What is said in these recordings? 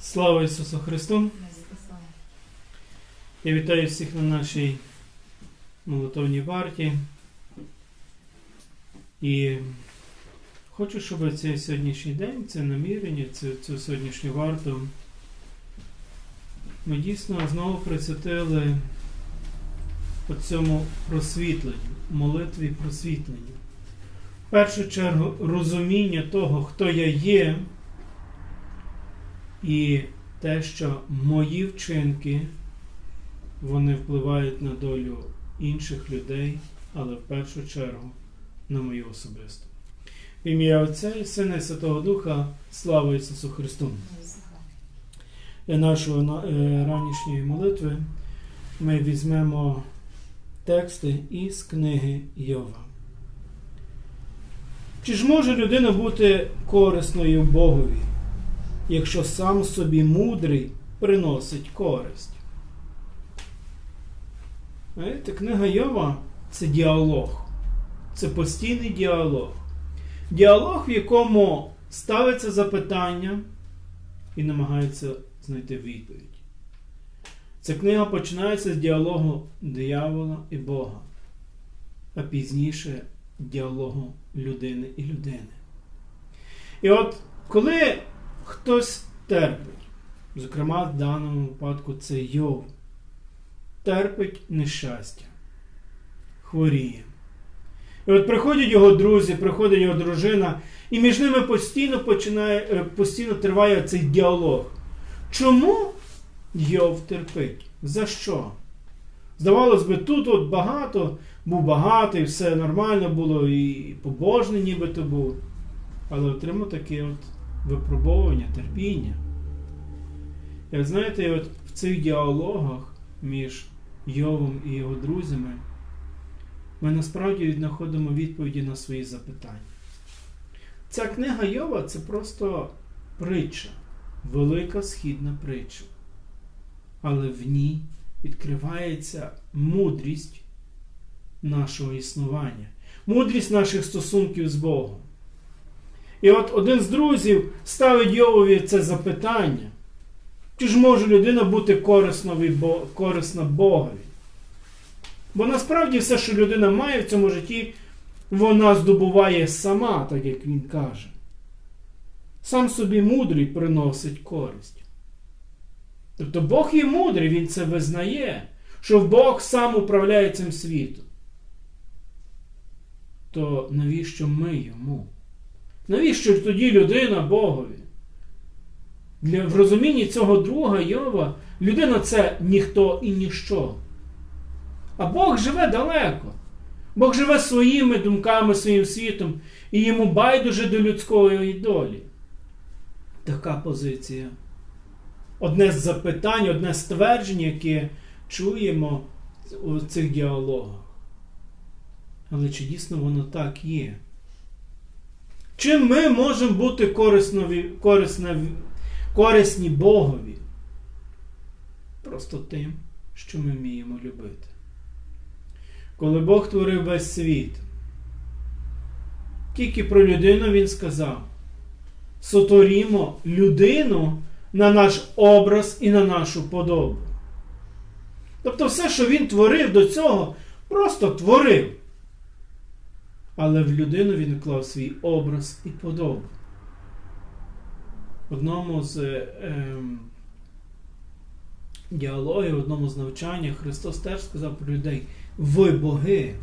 Слава Ісусу Христу! Я вітаю всіх на нашій молитовній варті. І хочу, щоб цей сьогоднішній день, це намірення, цю, цю сьогоднішню варту ми дійсно знову присвятили цьому просвітленню, молитві просвітленню. В першу чергу розуміння того, хто я є, і те, що мої вчинки вони впливають на долю інших людей, але в першу чергу на мою особисту. В ім'я Отця і Сина і Святого Духа, слава Ісусу Христу! Для нашої е, ранішньої молитви ми візьмемо тексти із книги Йова. Чи ж може людина бути корисною Богові, якщо сам собі мудрий приносить користь? Знаєте, книга Йова це діалог. Це постійний діалог. Діалог, в якому ставиться запитання і намагається знайти відповідь. Ця книга починається з діалогу диявола і Бога, а пізніше діалогу людини і людини. І от коли хтось терпить, зокрема в даному випадку це Йов, терпить нещастя, хворіє. І от приходять його друзі, приходить його дружина, і між ними постійно починає, е, постійно триває цей діалог. Чому Йов терпить? За що? Здавалось би, тут от багато, був багатий, все нормально було, і побожний нібито був. Але отримав таке от випробовування, терпіння. От знаєте, от в цих діалогах між Йовом і його друзями ми насправді знаходимо відповіді на свої запитання. Ця книга Йова це просто притча, велика східна притча. Але в ній відкривається мудрість нашого існування, мудрість наших стосунків з Богом. І от один з друзів ставить Йовові це запитання. Чи ж може людина бути корисна, Богові? Бо насправді все, що людина має в цьому житті, вона здобуває сама, так як він каже. Сам собі мудрий приносить користь. Тобто Бог є мудрий, Він це визнає, що Бог сам управляє цим світом. То навіщо ми йому? Навіщо тоді людина Богові? Для, в розумінні цього друга Йова людина це ніхто і ніщо. А Бог живе далеко. Бог живе своїми думками, своїм світом, і йому байдуже до людської долі. Така позиція. Одне з запитань, одне з тверджень, яке чуємо у цих діалогах. Але чи дійсно воно так є? Чим ми можемо бути кориснові, кориснові, корисні Богові? Просто тим, що ми вміємо любити. Коли Бог творив весь світ, тільки про людину він сказав: сотворімо людину на наш образ і на нашу подобу. Тобто все, що він творив до цього, просто творив. Але в людину він вклав свій образ і подобу. Одному з е, діалогів, одному з навчання Христос теж сказав про людей: ви боги.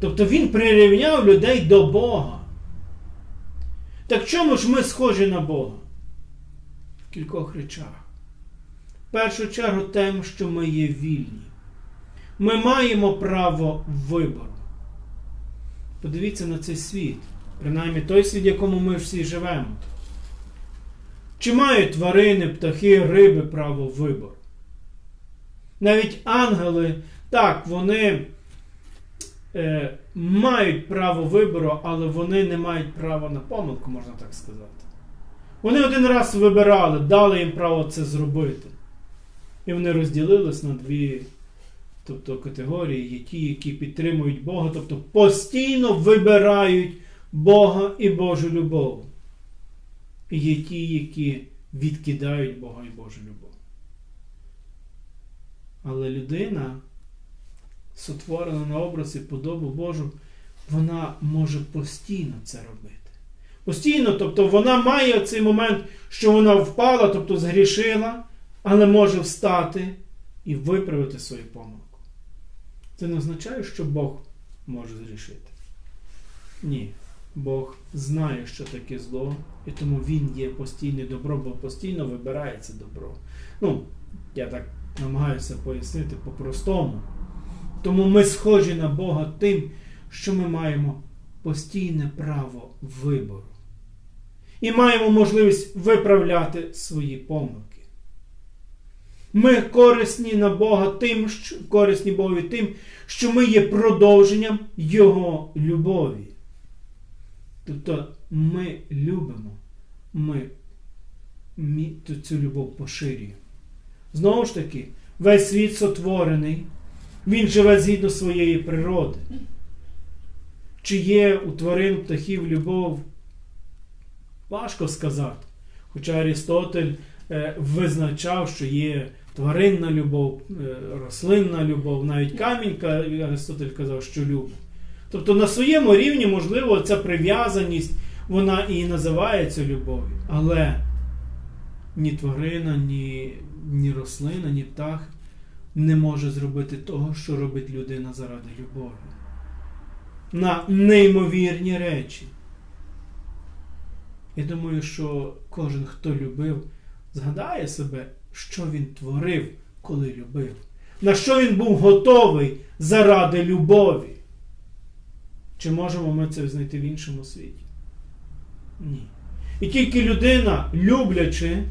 Тобто Він прирівняв людей до Бога. Так чому ж ми схожі на Бога? Кількох речах. В першу чергу тим, що ми є вільні. Ми маємо право вибору. Подивіться на цей світ, принаймні той світ, в якому ми всі живемо. Чи мають тварини, птахи, риби право вибору? Навіть ангели, так, вони е, мають право вибору, але вони не мають права на помилку, можна так сказати. Вони один раз вибирали, дали їм право це зробити. І вони розділились на дві тобто, категорії. Є ті, які підтримують Бога, тобто постійно вибирають Бога і Божу любов. І є ті, які відкидають Бога і Божу любов. Але людина, сотворена на образ і подобу Божу, вона може постійно це робити. Постійно, тобто вона має цей момент, що вона впала, тобто згрішила, але може встати і виправити свою помилку. Це не означає, що Бог може згрішити. Ні. Бог знає, що таке зло, і тому Він є постійне добро, бо постійно вибирається добро. Ну, я так намагаюся пояснити по-простому. Тому ми схожі на Бога тим, що ми маємо постійне право вибору. І маємо можливість виправляти свої помилки. Ми корисні на Бога тим, що, корисні Богові тим, що ми є продовженням Його любові. Тобто ми любимо, ми цю любов поширюємо. Знову ж таки, весь світ сотворений, він живе згідно своєї природи. Чи є у тварин птахів любов? Важко сказати. Хоча Арістотель е, визначав, що є тваринна любов, е, рослинна любов, навіть камінь Аристотель казав, що любить. Тобто на своєму рівні, можливо, ця прив'язаність, вона і називається любов'ю. Але ні тварина, ні, ні рослина, ні птах не може зробити того, що робить людина заради любові. На неймовірні речі. Я думаю, що кожен, хто любив, згадає себе, що він творив, коли любив. На що він був готовий заради любові. Чи можемо ми це знайти в іншому світі? Ні. І тільки людина, люблячи,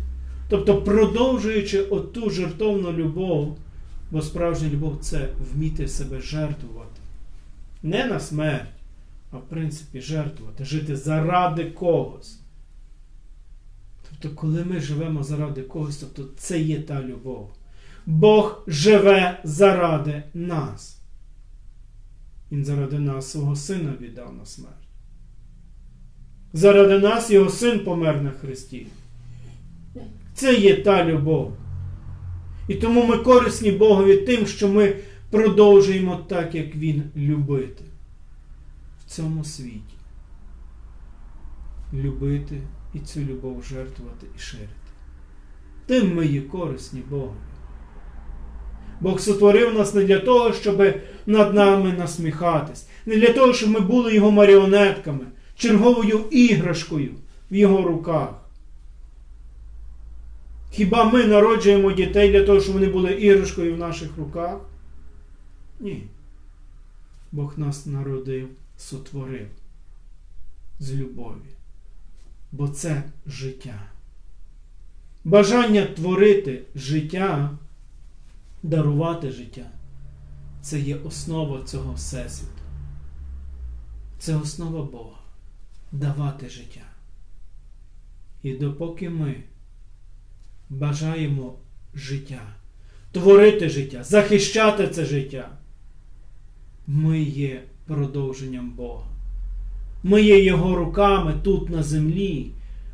тобто продовжуючи оту жертовну любов, бо справжня любов це вміти себе жертвувати. Не на смерть, а в принципі жертвувати, жити заради когось. Тобто, коли ми живемо заради когось, тобто це є та любов. Бог живе заради нас. Він заради нас свого сина віддав на смерть. Заради нас його син помер на Христі. Це є та любов. І тому ми корисні Богові тим, що ми продовжуємо так, як Він любити в цьому світі. Любити і цю любов жертвувати і ширити. Тим ми є корисні Богові. Бог сотворив нас не для того, щоб над нами насміхатись, не для того, щоб ми були його маріонетками, черговою іграшкою в його руках. Хіба ми народжуємо дітей для того, щоб вони були іграшкою в наших руках? Ні. Бог нас народив, сотворив з любові. Бо це життя. Бажання творити життя дарувати життя. Це є основа цього Всесвіту. Це основа Бога. Давати життя. І допоки ми бажаємо життя, творити життя, захищати це життя, ми є продовженням Бога. Ми є Його руками тут на землі,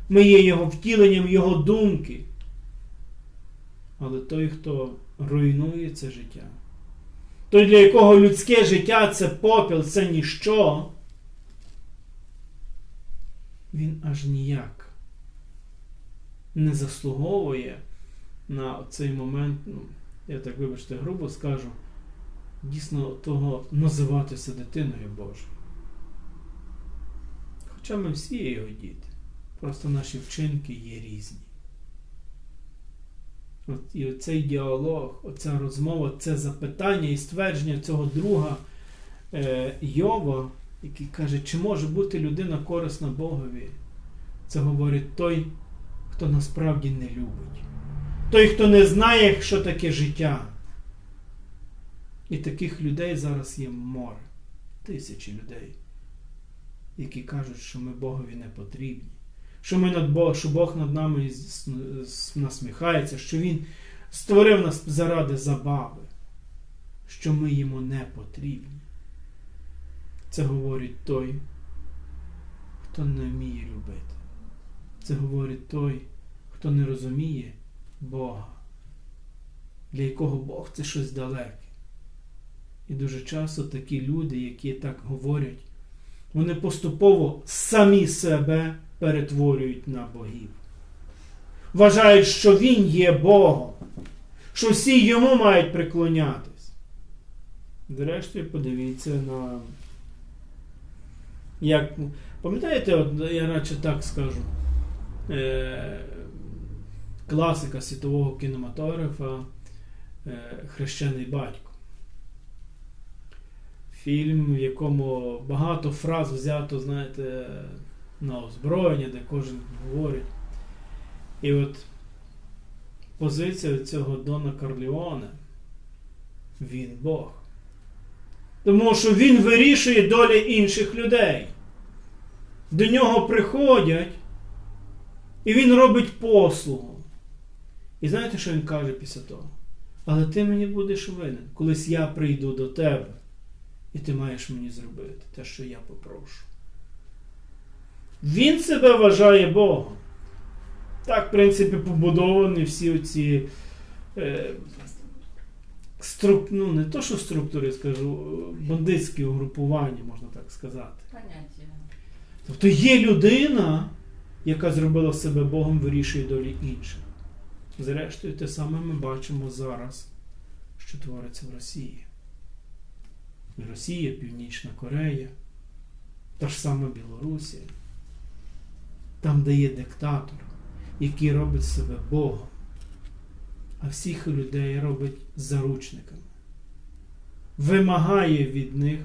ми є Його втіленням Його думки. Але той, хто руйнує це життя. Той, для якого людське життя це попіл, це ніщо, він аж ніяк не заслуговує на цей момент, ну, я так вибачте, грубо скажу, дійсно того називатися дитиною Божою. Хоча ми всі є його діти, просто наші вчинки є різні. От, І цей діалог, оця розмова, це запитання і ствердження цього друга е, Йова, який каже, чи може бути людина корисна Богові? Це говорить той, хто насправді не любить. Той, хто не знає, що таке життя. І таких людей зараз є море. Тисячі людей, які кажуть, що ми Богові не потрібні що ми над Бог, що Бог над нами насміхається, що Він створив нас заради забави, що ми йому не потрібні. Це говорить той, хто не вміє любити. Це говорить той, хто не розуміє Бога, для якого Бог це щось далеке. І дуже часто такі люди, які так говорять, вони поступово самі себе перетворюють на богів. Вважають, що Він є Богом, що всі йому мають приклонятись. Зрештою, подивіться на. Як, пам'ятаєте, от я радше так скажу, е, класика світового кінематографа е, Хрещений батько. Фільм, в якому багато фраз взято, знаєте, на озброєння, де кожен говорить. І от позиція цього Дона Карліоне, він Бог. Тому що він вирішує долі інших людей. До нього приходять, і він робить послугу. І знаєте, що він каже після того? Але ти мені будеш винен, колись я прийду до тебе, і ти маєш мені зробити те, що я попрошу. Він себе вважає Богом. Так, в принципі, побудовані всі оці е, струк, ну, не то, що структури, скажу, бандитські угрупування, можна так сказати. Поняття. Тобто є людина, яка зробила себе Богом, вирішує долі інших. Зрештою, те саме ми бачимо зараз, що твориться в Росії. Росія, Північна Корея, та ж сама Білорусія. Там, де є диктатор, який робить себе Богом, а всіх людей робить заручниками, вимагає від них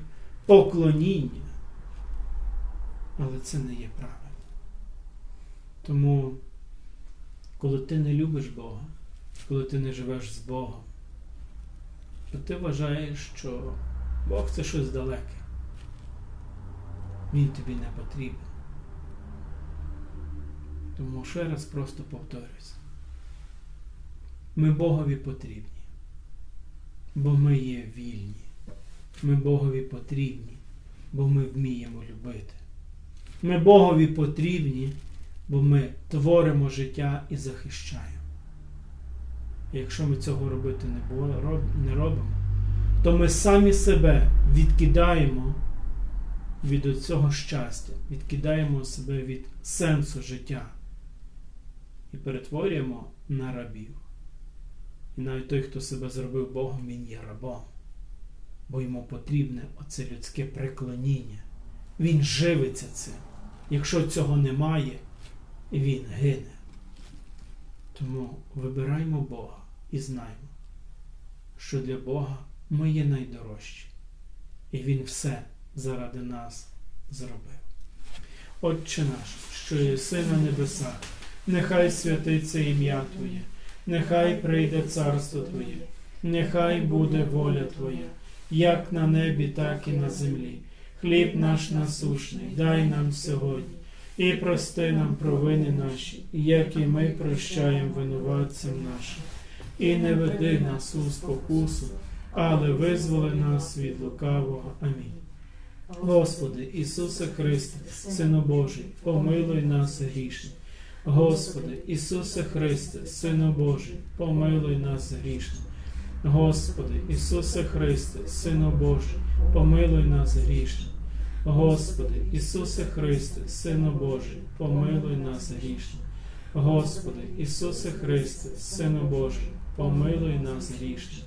поклоніння. Але це не є правильно. Тому, коли ти не любиш Бога, коли ти не живеш з Богом, то ти вважаєш, що Бог це щось далеке. Він тобі не потрібен. Тому ще раз просто повторюся. Ми Богові потрібні, бо ми є вільні. Ми Богові потрібні, бо ми вміємо любити. Ми Богові потрібні, бо ми творимо життя і захищаємо. І якщо ми цього робити не, робимо, то ми самі себе відкидаємо від цього щастя, відкидаємо себе від сенсу життя і перетворюємо на рабів. І навіть той, хто себе зробив Богом, він є рабом, бо йому потрібне оце людське преклоніння. Він живиться цим. Якщо цього немає, він гине. Тому вибираймо Бога і знаємо, що для Бога ми є найдорожчі. І Він все заради нас зробив. Отче наш, що єси на небесах, нехай святиться ім'я Твоє, нехай прийде царство Твоє, нехай буде воля Твоя, як на небі, так і на землі. Хліб наш насушний, дай нам сьогодні, і прости нам провини наші, як і ми прощаємо винуватцям нашим. І не веди нас у спокусу, але визволи нас від лукавого. Амінь. Господи, Ісусе Христе, Сину Божий, помилуй нас грішних. Господи, Ісусе Христе, Сину Божий, помилуй нас грішних. Господи, Ісусе Христе, Сину Божий, помилуй нас грішних. Господи, Ісусе Христе, Сину Божий, помилуй нас грішних. Господи, Ісусе Христе, Сину Божий, помилуй нас грішних.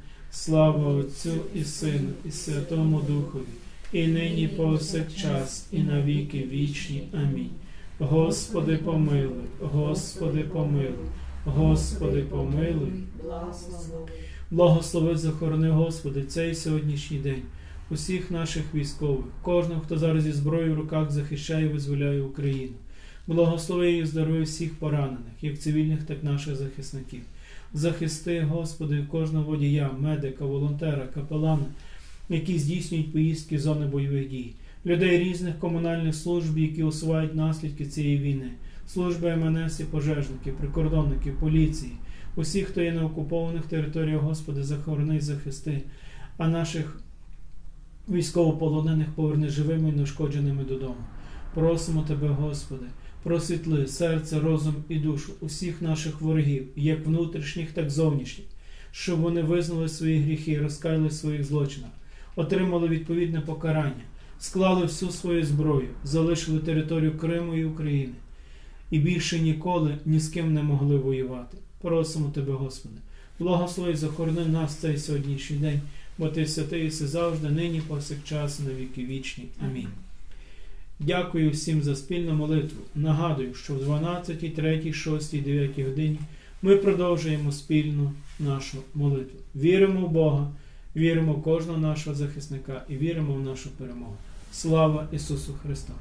Слава Отцю і Сину, і Святому Духові, і нині повсякчас, і навіки вічні. Амінь. Господи, помилуй, Господи, помилуй, Господи, помилуй. Благослови. Захорони, Господи, цей сьогоднішній день, усіх наших військових, кожного, хто зараз зі зброєю в руках захищає і визволяє Україну. Благослови і здоров'я всіх поранених, як цивільних, так і наших захисників. Захисти, Господи, кожного водія, медика, волонтера, капелана, які здійснюють поїздки з зони бойових дій, людей різних комунальних служб, які усувають наслідки цієї війни, служби МНС і пожежники, прикордонники, поліції, усіх, хто є на окупованих територіях, Господи, захорони і захисти, а наших військовополонених поверни живими і неушкодженими додому. Просимо Тебе, Господи, просвітли серце, розум і душу усіх наших ворогів, як внутрішніх, так і зовнішніх, щоб вони визнали свої гріхи, розкаяли своїх злочинах, отримали відповідне покарання, склали всю свою зброю, залишили територію Криму і України і більше ніколи ні з ким не могли воювати. Просимо Тебе, Господи, благослови захорони нас цей сьогоднішній день, бо Ти святий єси завжди, нині, повсякчас, на віки вічні. Амінь. Дякую всім за спільну молитву. Нагадую, що в 12, 3, 6, 9 годині ми продовжуємо спільну нашу молитву. Віримо в Бога, віримо в кожного нашого захисника і віримо в нашу перемогу. Слава Ісусу Христу!